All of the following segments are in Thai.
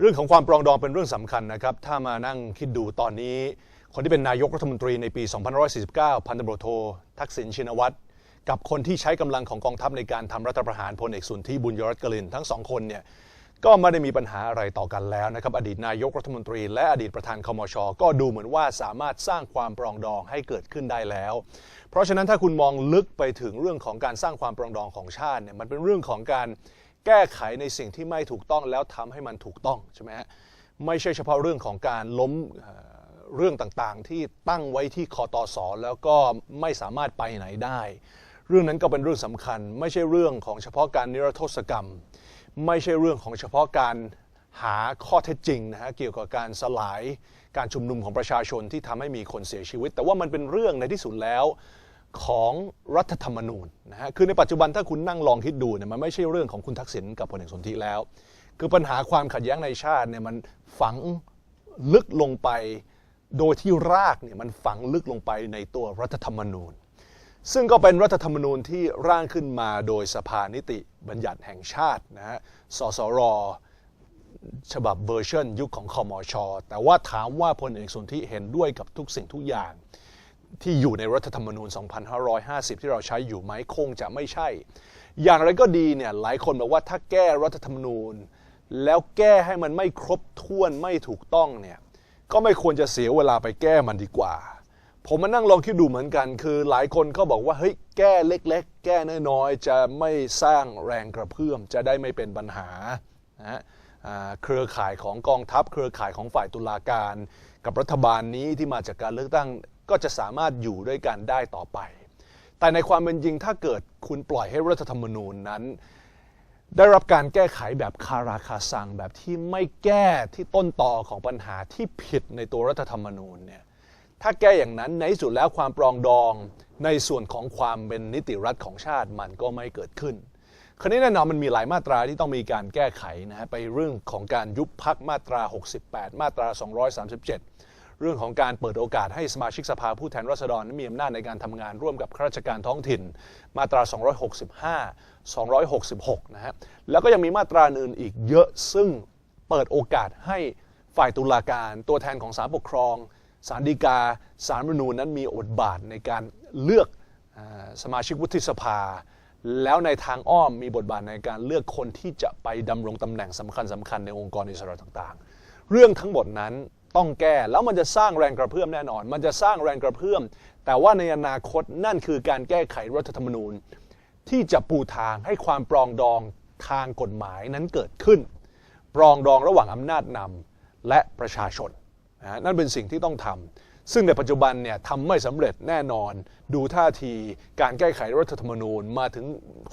เรื่องของความปรองดองเป็นเรื่องสำคัญนะครับ ถ้ามานั่งคิดดูตอนนี้ คนที่เป็นนายกรัฐมนตรีในปี 2549 พันตำรวจโท ทักษิณชินวัตร กับคนที่ใช้กำลังของกองทัพในการทำรัฐประหารพลเอกสุนทรีบุญยรัตน์กลินทั้งสองคนเนี่ยก็ไม่ได้มีปัญหาอะไรต่อกันแล้วนะครับ อดีตนายกรัฐมนตรีและอดีตประธานคมชก็ดูเหมือนว่าสามารถสร้างความปรองดองให้เกิดขึ้นได้แล้ว เพราะฉะนั้นถ้าคุณมองลึกไปถึงเรื่องของการสร้างความปรองดองของชาติเนี่ยมันเป็นเรื่องของการ แก้ไขในสิ่งที่ไม่ถูกต้องแล้วทำให้มันถูกต้องใช่ไหมฮะไม่ใช่เฉพาะเรื่องของการล้มเรื่องต่างๆ ที่ตั้งไว้ที่คอตอสอแล้วก็ไม่สามารถไปไหนได้ เรื่องนั้นก็เป็นเรื่องสำคัญ ไม่ใช่เรื่องของเฉพาะการนิรโทษกรรม ไม่ใช่เรื่องของเฉพาะการหาข้อเท็จจริงนะฮะเกี่ยวกับการสลายการชุมนุมของประชาชนที่ทำให้มีคนเสียชีวิต แต่ว่ามันเป็นเรื่องในที่สุดแล้ว ของรัฐธรรมนูญนะฮะคือในปัจจุบันถ้าคุณนั่งลองคิดดูเนี่ยมันไม่ใช่เรื่องของคุณทักษิณกับพลเอกสนธิแล้ว คือปัญหาความขัดแย้งในชาติเนี่ยมันฝังลึกลงไปโดยที่รากเนี่ยมันฝังลึกลงไปในตัวรัฐธรรมนูญ ซึ่งก็เป็นรัฐธรรมนูญที่ร่างขึ้นมาโดยสภานิติบัญญัติแห่งชาตินะฮะสสรฉบับเวอร์ชันยุคของคอมช แต่ว่าถามว่าพลเอกสนธิเห็นด้วยกับทุกสิ่งทุกอย่าง ที่อยู่ในรัฐธรรมนูญ 2550 ที่เราใช้อยู่ไหมคงจะไม่ใช่ อย่างไรก็ดีเนี่ยหลายคนบอกว่าถ้าแก้รัฐธรรมนูญ แล้วแก้ให้มันไม่ครบถ้วนไม่ถูกต้องเนี่ยก็ไม่ควรจะเสียเวลาไปแก้มันดีกว่า ผมมานั่งลองคิดดูเหมือนกัน คือหลายคนก็บอกว่าเฮ้ยแก้เล็ก ๆ แก้น้อยๆจะไม่สร้างแรงกระเพื่อมจะได้ไม่เป็นปัญหานะเครือข่ายของกองทัพ เครือข่ายของฝ่ายตุลาการ กับรัฐบาลนี้ที่มาจากการเลือกตั้ง ก็จะสามารถอยู่ด้วยกันได้ต่อไป แต่ในความเป็นจริงถ้าเกิดคุณปล่อยให้รัฐธรรมนูญนั้น ได้รับการแก้ไขแบบคาราคาซังแบบที่ไม่แก้ที่ต้นต่อของปัญหาที่ผิดในตัวรัฐธรรมนูญเนี่ยถ้าแก้อย่างนั้นในสุดแล้วความปรองดองในส่วนของความเป็นนิติรัฐของชาติมันก็ไม่เกิดขึ้นคราวนี้แน่นอนมันมีหลายมาตราที่ต้องมีการแก้ไขนะฮะไปเรื่องของการยุบพักมาตรา 68 มาตรา 237 เรื่องของการเปิดโอกาสให้สมาชิกสภาผู้แทนราษฎรนั้นมีอำนาจในการทำงานร่วมกับข้าราชการท้องถิ่น มาตรา 265 266 นะฮะ แล้วก็ยังมีมาตราอื่นอีกเยอะซึ่งเปิดโอกาสให้ฝ่ายตุลาการตัวแทนของศาลปกครองศาลฎีกาศาลรัฐมนูญนั้นมีบทบาทในการเลือกสมาชิกวุฒิสภา แล้วในทางอ้อมมีบทบาทในการเลือกคนที่จะไปดำรงตำแหน่งสำคัญสคัญๆในองค์กรอิสระต่างๆ เรื่องทั้งหมดนั้น ต้องแก้แล้วมันจะสร้างแรงกระเพื่อมแน่นอน มันจะสร้างแรงกระเพื่อม แต่ว่าในอนาคตนั่นคือการแก้ไขรัฐธรรมนูญ ที่จะปูทางให้ความปรองดองทางกฎหมายนั้นเกิดขึ้น ปรองดองระหว่างอำนาจนำและประชาชนนะนั่นเป็นสิ่งที่ต้องทำซึ่งในปัจจุบันเนี่ยทำไม่สำเร็จแน่นอน ดูท่าทีการแก้ไขรัฐธรรมนูญมาถึง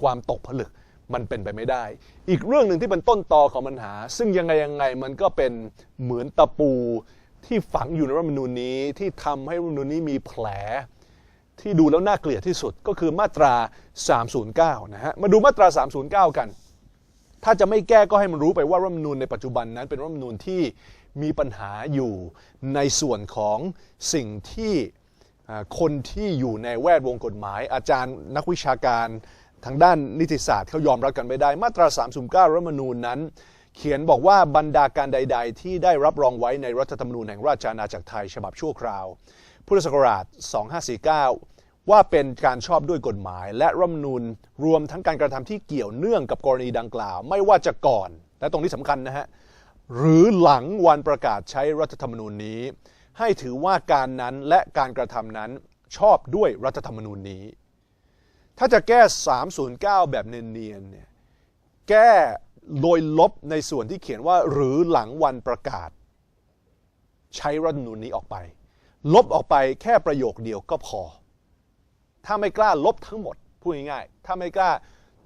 ความตกผลึก มันเป็นไปไม่ได้ อีกเรื่องหนึ่งที่เป็นต้นตอของปัญหา ซึ่งยังไงยังไงมันก็เป็นเหมือนตะปูที่ฝังอยู่ในรัฐธรรมนูญนี้ที่ทำให้รัฐธรรมนูญนี้มีแผล ที่ดูแล้วน่าเกลียดที่สุดก็คือมาตรา 309 นะฮะ มาดูมาตรา 309 กัน ถ้าจะไม่แก้ก็ให้มันรู้ไปว่ารัฐธรรมนูญในปัจจุบันนั้นเป็นรัฐธรรมนูญที่มีปัญหาอยู่ในส่วนของสิ่งที่คนที่อยู่ในแวดวงกฎหมาย อาจารย์นักวิชาการ ทางด้านนิติศาสตร์เขายอมรับกันไม่ได้ มาตรา309รัฐธรรมนูญนั้น เขียนบอกว่าบรรดาการใด ๆ ที่ได้รับรองไว้ในรัฐธรรมนูญแห่งราชอาณาจักรไทยฉบับชั่วคราว พุทธศักราช 2549 ว่าเป็นการชอบด้วยกฎหมาย และรัฐมนูญรวมทั้งการกระทำที่เกี่ยวเนื่องกับกรณีดังกล่าว ไม่ว่าจะก่อน และตรงนี้สำคัญนะฮะหรือหลังวันประกาศใช้รัฐธรรมนูญนี้ ให้ถือว่าการนั้นและการกระทำนั้นชอบด้วยรัฐธรรมนูญนี้ ถ้าจะแก้ 309 แบบเนียนๆเนี่ยแก้โดยลบในส่วนที่เขียนว่าหรือหลังวันประกาศ ใช้รัฐนูญนี้ออกไป ลบออกไปแค่ประโยคเดียวก็พอ ถ้าไม่กล้าลบทั้งหมดพูดง่ายๆถ้าไม่กล้า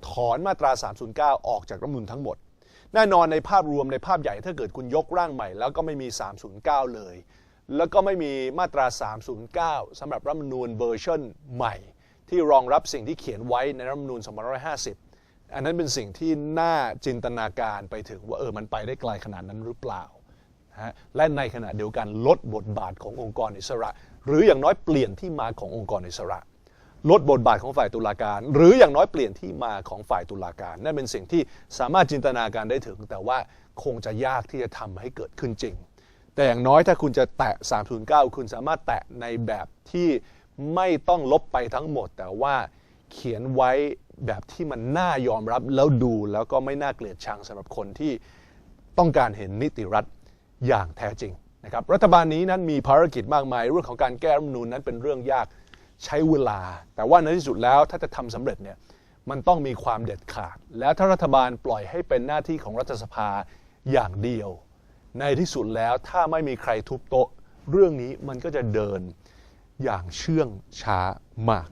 ถอนมาตรา 309 ออกจากรัฐมนูญทั้งหมด แน่นอนในภาพรวมในภาพใหญ่ถ้าเกิดคุณยกร่างใหม่ แล้วก็ไม่มี 309 เลย แล้วก็ไม่มีมาตรา 309สำหรับรัฐมนูญเวอร์ชันใหม่ ที่รองรับสิ่งที่เขียนไว้ในรัฐธรรมนูญ2550 อันนั้นเป็นสิ่งที่น่าจินตนาการไปถึงว่าเออมันไปได้ไกลขนาดนั้นหรือเปล่าะฮะและในขณะเดียวกันลดบทบาทขององค์กรอิสระ หรืออย่างน้อยเปลี่ยนที่มาขององค์กรอิสระ ลดบทบาทของฝ่ายตุลาการ หรืออย่างน้อยเปลี่ยนที่มาของฝ่ายตุลาการ นั่นเป็นสิ่งที่สามารถจินตนาการได้ถึง แต่ว่าคงจะยากที่จะทำให้เกิดขึ้นจริง แต่อย่างน้อยถ้าคุณจะแตะ 309 คุณสามารถแตะในแบบที่ ไม่ต้องลบไปทั้งหมด แต่ว่าเขียนไว้แบบที่มันน่ายอมรับแล้วดูแล้วก็ไม่น่าเกลียดชังสำหรับคนที่ต้องการเห็นนิติรัฐอย่างแท้จริงนะครับรัฐบาลนี้นั้นมีภารกิจมากมาย เรื่องของการแก้รัฐมนูญนั้นเป็นเรื่องยากใช้เวลา แต่ว่าในที่สุดแล้วถ้าจะทำสำเร็จเนี่ยมันต้องมีความเด็ดขาด แล้วถ้ารัฐบาลปล่อยให้เป็นหน้าที่ของรัฐสภาอย่างเดียว ในที่สุดแล้วถ้าไม่มีใครทุบโต๊ะ เรื่องนี้มันก็จะเดิน อย่างเชื่องช้ามาก